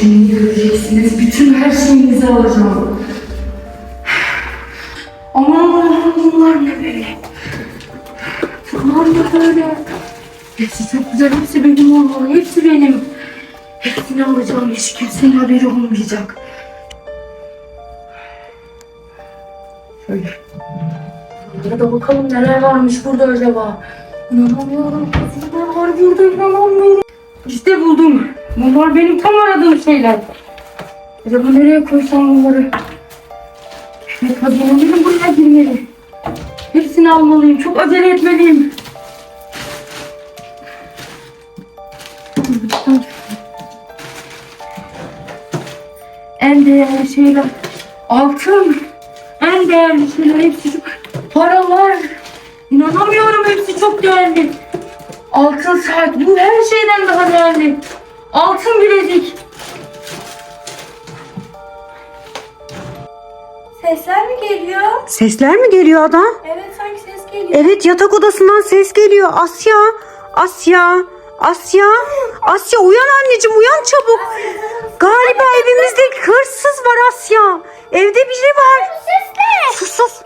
Şimdi göreceksiniz. Bütün her şeyinizi alacağım. Aman bunlar ne böyle? Bunlar ne böyle? Hepsi çok güzel. Hepsi benim olmalı. Hepsi benim. Hepsini alacağım. Hiç kimsenin haberi olmayacak. Şöyle. Burada da bakalım neler varmış burada acaba. İnanamıyorum. Hazineler var burada inanamıyorum. İşte buldum. Bunlar benim tam aradığım şeyler. Acaba nereye koysam bunları? Evet hazinelerim buraya girmeli. Hepsini almalıyım. Çok acele etmeliyim. En değerli şeyler. Altın. En değerli şeyler hepsi çok. Paralar. İnanamıyorum hepsi çok değerli. Altın saat. Bu her şeyden daha değerli. Altın bilezik. Sesler mi geliyor? Sesler mi geliyor Ada? Evet sanki ses geliyor. Evet yatak odasından ses geliyor. Asya, Asya, Asya, Asya uyan anneciğim uyan çabuk. Galiba evimizde hırsız var Asya. Evde biri var. Ses ne? Sus sus.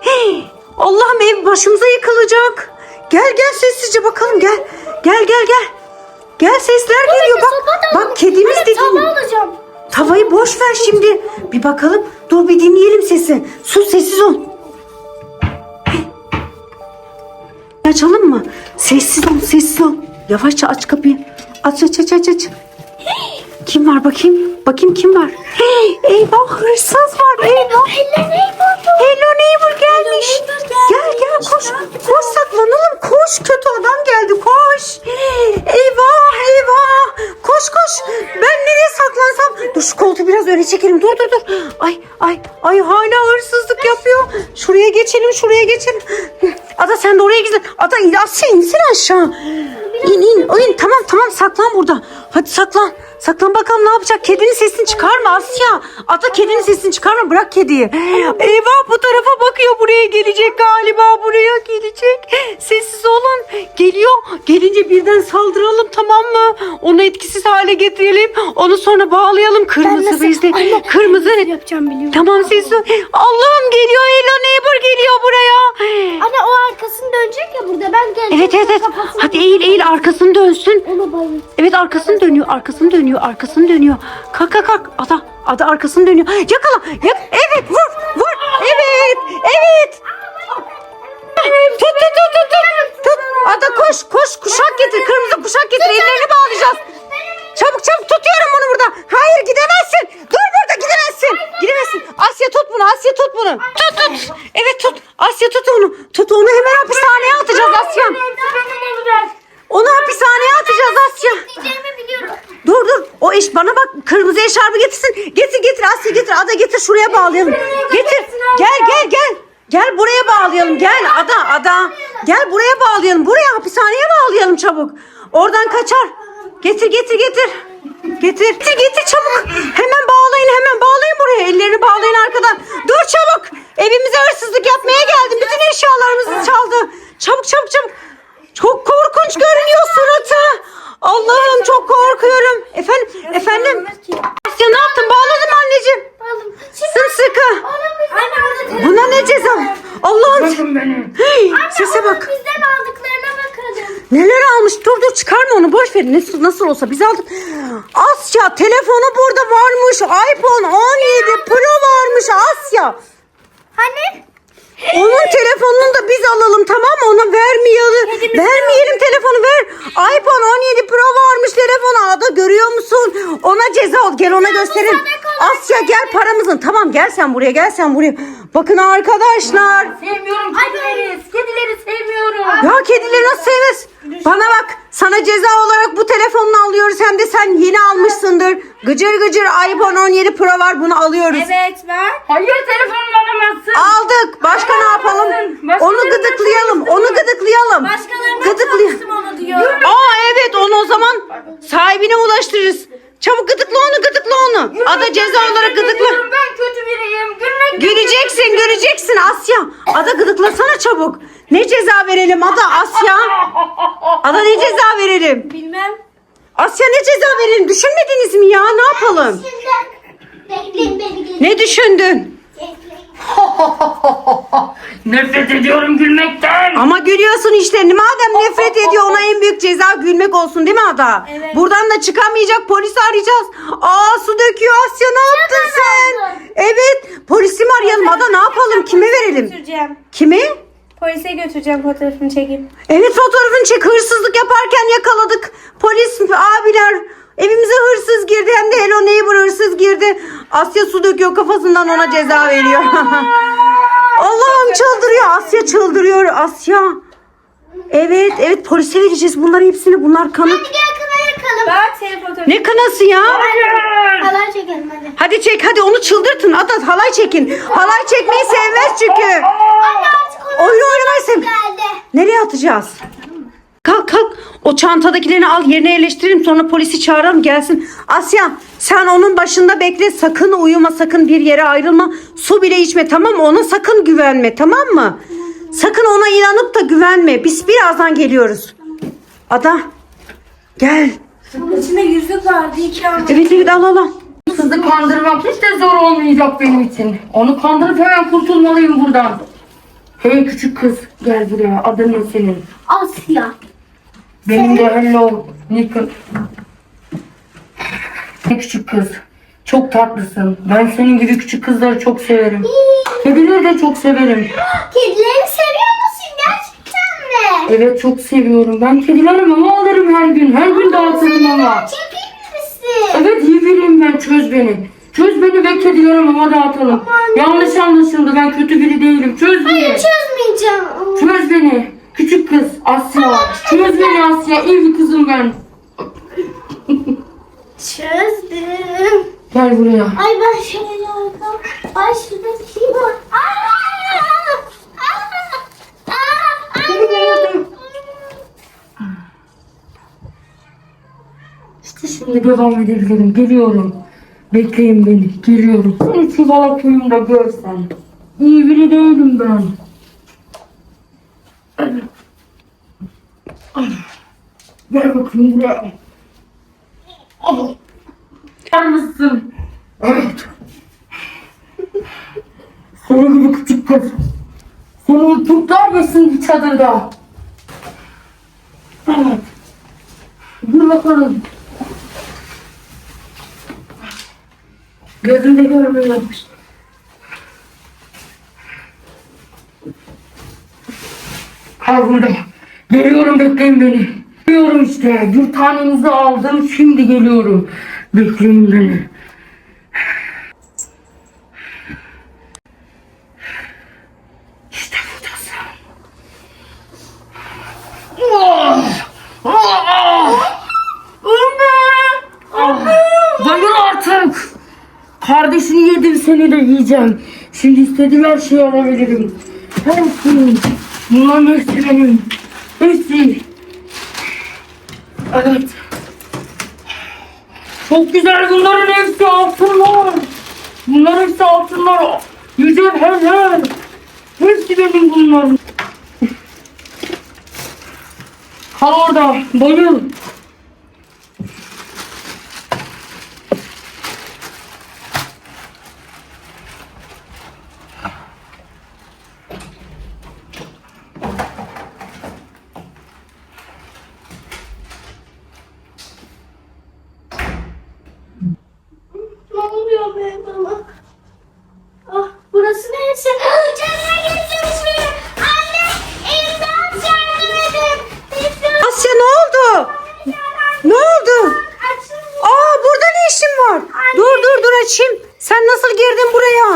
Hey, Allah'ım ev başımıza yıkılacak. Gel gel sessizce bakalım gel. Gel gel gel. Gel sesler geliyor bak. Bak kedimiz dedi. tava alacağım. Tavayı boş ver şimdi. Bir bakalım. Dur bir dinleyelim sesi. Sus sessiz ol. Açalım mı? Sessiz ol sessiz ol. Yavaşça aç kapıyı. Aç aç aç aç aç. Kim var bakayım? Bakayım kim var? Hey, eyvah hırsız var. Eyvah. Hello neighbor. Hello neighbor gelmiş. Gel koş. Koş saklanalım. Koş kötü adam geldi. Koş. Eyvah eyvah. Koş koş. Ben nereye saklansam? Dur şu koltuğu biraz öne çekelim. Dur dur dur. Ay ay ay hala hırsızlık yapıyor. Şuraya geçelim şuraya geçelim. Ada sen de oraya gidin. Ada in Asya insin aşağı. İn in in. Tamam tamam saklan burada. Hadi saklan. Saklan bakalım ne yapacak? Kedinin sesini çıkarma Asya. Ata kedinin sesini çıkarma bırak kediyi. Eyvah bu tarafa bakıyor buraya gelecek galiba buraya gelecek. Sessiz olun. Geliyor. Gelince birden saldıralım tamam mı? Onu etkisiz hale getirelim. Onu sonra bağlayalım. Kırmızı bezle. Kırmızı. Yapacağım biliyorum. Tamam ol. Allah'ım geliyor Hello Neighbor geliyor buraya. Anne o arkasını dönecek ya burada ben geleceğim. Evet evet evet. Kafasını Hadi eğil eğil arkasını dönsün. Ona bayıldım. Evet arkasını dönüyor, arkasını dönüyor, arkasını dönüyor. Kalk kalk kalk. Ada, ada arkasını dönüyor. Yakala. Yak evet vur, vur. Evet, evet. Tut koş, koş. Kuşak getir, kırmızı kuşak getir. Ellerini bağlayacağız. Çabuk çabuk tutuyorum bunu burada. Hayır gidemezsin. Dur burada gidemezsin. Gidemezsin. Asya tut bunu, Asya tut bunu. Tut tut. Evet tut. Asya tut onu. Tut onu hemen hapishaneye atacağız Asya. Onu hapishaneye atacağız Asya. Dur dur. O eş bana bak kırmızı eşarbı getirsin. Getir getir Asya getir. Ada getir şuraya bağlayalım. Getir. Gel gel gel. Gel buraya bağlayalım. Gel Ada Ada. Gel buraya bağlayalım. Buraya hapishaneye bağlayalım çabuk. Oradan kaçar. Getir getir getir. Getir. Getir getir çabuk. Hemen bağlayın hemen bağlayın buraya. Ellerini bağlayın arkadan. Dur çabuk. Evimize hırsızlık yapmaya geldim. Bütün eşyalarımızı çaldı. Çabuk çabuk çabuk. Çok korkunç görünüyor suratı. Allah'ım çok korkuyorum. Efendim, efendim. Asya ne yaptın? Bağladın mı anneciğim? Sımsıkı. Buna ne ceza? Allah'ım. Sese bak. Bizden aldıklarına bakalım. Neler almış? Dur dur çıkarma onu boş ver. Nasıl, nasıl olsa biz aldık. Asya telefonu burada varmış. iPhone 17 Pro varmış Asya. Hani? Onun telefonunu da biz alalım tamam mı? Ona vermeyelim. Vermeyelim telefonu ver. iPhone 17 Pro varmış telefonu. Ada görüyor musun? Ona ceza ol. Gel ona gösterelim. Asya gel paramızın. Tamam gel sen buraya gel sen buraya. Bakın arkadaşlar. Sevmiyorum kedileri. Kedileri sevmiyorum. Ya kedileri nasıl sevmez? Bana bak sana ceza olarak bu telefonunu alıyoruz. Hem de sen yeni almışsındır. Gıcır gıcır iPhone 17 Pro var bunu alıyoruz. Evet ver. Hayır telefonumu alamazsın. Aldık. Başka ne yapalım? Onu gıdıklayalım. Onu gıdıklayalım. Başkalarına Gıdıklayalım. çalıştım onu diyor. Aa evet onu o zaman sahibine ulaştırırız. Çabuk gıdıkla onu gıdıkla onu. Ada ceza olarak gıdıkla. Ben kötü biriyim. Gülmek Göreceksin göreceksin Asya. Ada gıdıklasana çabuk. Ne ceza verelim Ada Asya? Ada ne ceza verelim? Bilmem. Asya ne ceza verelim düşünmediniz mi ya ne yapalım? Bekleyin beni gelin. Ne düşündün? Nefret ediyorum gülmekten. Ama gülüyorsun işte madem nefret ediyor ona en büyük ceza gülmek olsun değil mi Ada? Evet. Buradan da çıkamayacak polisi arayacağız. Aa su döküyor Asya ne yaptın sen? Evet polisi mi arayalım Ada ne yapalım kime verelim? Götüreceğim. Kimi? Polise götüreceğim fotoğrafını çekip. Evet fotoğrafını çek hırsızlık yaparken yakaladık. Polis abiler evimize hırsız girdi hem de Hello Neighbor hırsız girdi. Asya su döküyor kafasından ona ceza veriyor. Allah'ım çıldırıyor Asya çıldırıyor Asya. Evet evet polise vereceğiz bunları hepsini bunlar kanıt. Hadi gel kına yakalım. Bak senin fotoğrafın. Ne kınası ya? Halay çekelim hadi. Hadi çek hadi onu çıldırtın Adat halay çekin. Halay çekmeyi sevmez çünkü. Anne Oyun oynamayı sev. geldi. Nereye atacağız? Kalk kalk. O çantadakilerini al yerine yerleştirelim sonra polisi çağıralım gelsin. Asya sen onun başında bekle sakın uyuma sakın bir yere ayrılma. Su bile içme tamam mı? Ona sakın güvenme tamam mı? Sakın ona inanıp da güvenme. Biz birazdan geliyoruz. Ada gel. Bunun içinde yüzük vardı iki an. Evet evet al al al. Sizi kandırmak hiç de zor olmayacak benim için. Onu kandırıp hemen kurtulmalıyım buradan. Hey küçük kız gel buraya adın ne senin? Asya. Benim de hello Nikon. Ne küçük kız. Çok tatlısın. Ben senin gibi küçük kızları çok severim. Kedileri de çok severim. Kedileri seviyor musun gerçekten mi? Evet çok seviyorum. Ben kedilere mama alırım her gün. Her gün dağıtırım mama. Çekil misin? Evet iyi ben çöz beni. Çöz beni ve kedilere mama dağıtalım. Yanlış anlaşıldı ben kötü biri değilim. Çöz beni. Çözmeyeceğim. Çöz beni. Küçük kız Asya. Çöz beni Asya. İyi bir kızım ben. Çözdüm. Gel buraya. Ay ben şöyle yaptım. Ay şurada bir şey var. Aa! Aa! Aa! Anne! İşte şimdi devam edebilirim. Geliyorum. Bekleyin beni. Geliyorum. Seni çuvala koyayım da görsen. İyi biri değilim ben. Gel bakayım buraya. Gel mısın? Evet. Senin gibi küçük kız. Seni kurtlar yesin bu çadırda. Evet. Dur bakalım. Gözümde görmüyor. Kal burada. Geliyorum bekleyin beni. Geliyorum işte. Bir tanenizi aldım şimdi geliyorum. Bekleyin beni. İşte buradasın. Ah! Ah! Anne! Bayıl artık. Kardeşini yedim seni de yiyeceğim. Şimdi istediğim her şeyi alabilirim. Hepsi. Bunların hepsi benim. Hepsi. Evet. Çok güzel bunların hepsi altınlar. Bunların hepsi altınlar. Mücevherler. Hepsi benim bunların. Kal orada. Bayıl. Ne oluyor be bana? Ah, burası neresi? Canına girdim mi? Anne, imdat yardım edin. İmdat. Asya ne oldu? Ne oldu? Açın. Aa burada ne işin var? Açayım. Sen nasıl girdin buraya?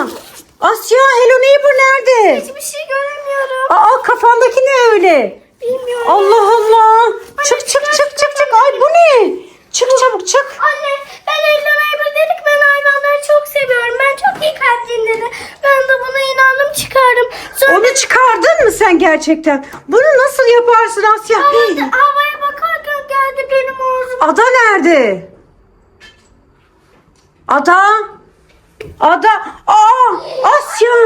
Asya Hello Neighbor nerede? Hiçbir şey göremiyorum. Aa kafandaki ne öyle? Bilmiyorum. Allah Allah. Çık çık çık çık çık. Ay bu ne? Çık çabuk çık. Anne, ben Elden Aybır dedik. Ben hayvanları çok seviyorum. Ben çok iyi kalpliyim dedi. Ben de buna inandım çıkardım. Sonra Onu çıkardın mı sen gerçekten? Bunu nasıl yaparsın Asya? havada, havaya bakarken geldi benim ağzıma. Ada nerede? Ada? Ada? Aa! Asya!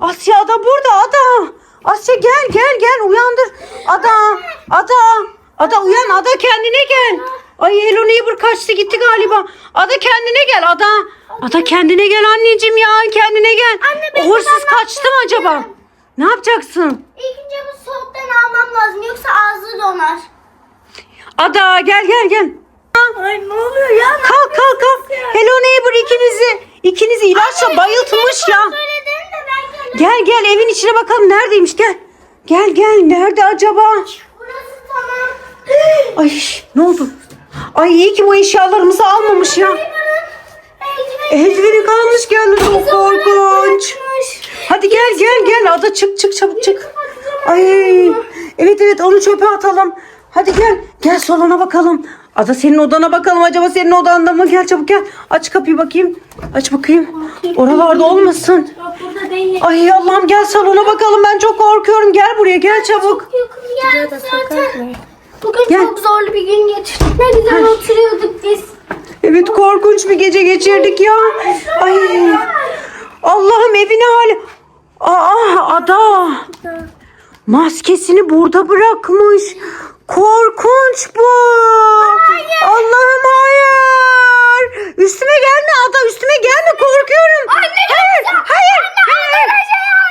Asya Ada burada Ada! Asya gel gel gel uyandır. Ada! Ada! Ada uyan Ada kendine gel. Ay Hello Neighbor kaçtı gitti galiba. Ada kendine gel Ada. Ada kendine gel anneciğim ya kendine gel. Anne, ben o hırsız kaçtı mı acaba? Ne yapacaksın? İlk önce bu soğuktan almam lazım yoksa ağzı donar. Ada gel gel gel. Ay ne oluyor ya? Kalk kalk kalk. Hello Neighbor ikinizi ikinizi ilaçla bayıltmış ya. Gel gel evin içine bakalım neredeymiş gel. Gel gel nerede acaba? Burası tamam. Ay ne oldu? Ay iyi ki bu eşyalarımızı almamış ya. Eldiveni kalmış geldi çok korkunç. Hadi gel gel gel Ada çık çık çabuk çık. Ay evet evet onu çöpe atalım. Hadi gel gel salona bakalım. Ada senin odana bakalım acaba senin odanda mı? Gel çabuk gel. Aç kapıyı bakayım. Aç bakayım. Oralarda olmasın. Yok burada değil. Ay Allah'ım gel salona bakalım ben çok korkuyorum. Gel buraya gel çabuk. Yakın geldi zaten. Bugün Gel. çok zorlu bir gün geçirdik. Ne güzel oturuyorduk biz. Evet korkunç bir gece geçirdik ya. Ay Allah'ım evine hali. Aa ada. Maskesini burada bırakmış. Korkunç bu. Hayır. Allah'ım hayır. Üstüme gelme Ada üstüme gelme korkuyorum. Anne, hayır, hayır, hayır. hayır.